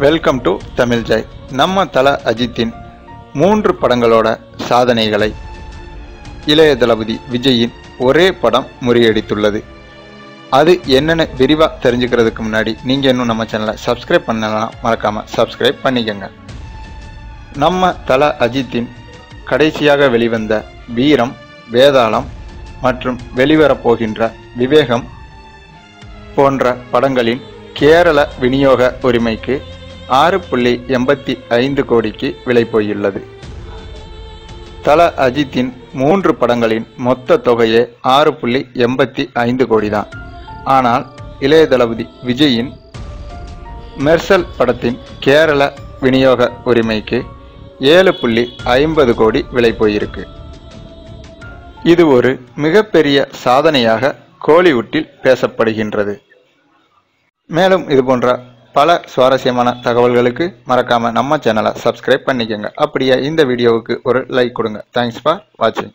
Welcome to Tamil Joy நம்ம தல அஜித்தின் மூன்று படங்களோட சாதனைகளை இளைய தளபதி விஜயின் ஒரே படம் முறியடித்துள்ளது. அது என்னென்னு விரிவாக தெரிஞ்சுக்கிறதுக்கு முன்னாடி நீங்கள் இன்னும் நம்ம சேனலை சப்ஸ்கிரைப் பண்ணலாம் மறக்காமல் சப்ஸ்கிரைப் பண்ணிக்கோங்க. நம்ம தல அஜித்தின் கடைசியாக வெளிவந்த வீரம் வேதாளம் மற்றும் வெளிவரப் போகின்ற விவேகம் போன்ற படங்களின் கேரள விநியோக உரிமைக்கு ஆறு புள்ளி எண்பத்தி ஐந்து கோடிக்கு விலை போயுள்ளது. தல அஜித்தின் மூன்று படங்களின் மொத்த தொகையே ஆறு புள்ளி எண்பத்தி ஐந்து கோடி தான் ஆனால் இளைய தளபதி விஜயின் மெர்சல் படத்தின் கேரள விநியோக உரிமைக்கு ஏழு புள்ளி ஐம்பது கோடி விலை போயிருக்கு. இது ஒரு மிகப்பெரிய சாதனையாக கோலிவுட்டில் பேசப்படுகின்றது. மேலும் இதுபோன்ற பல சுவாரஸ்யமான தகவல்களுக்கு மறக்காமல் நம்ம சேனலை சப்ஸ்கிரைப் பண்ணிக்கோங்க. அப்படியே இந்த வீடியோவுக்கு ஒரு லைக் கொடுங்க. தேங்க்ஸ் ஃபார் வாட்சிங்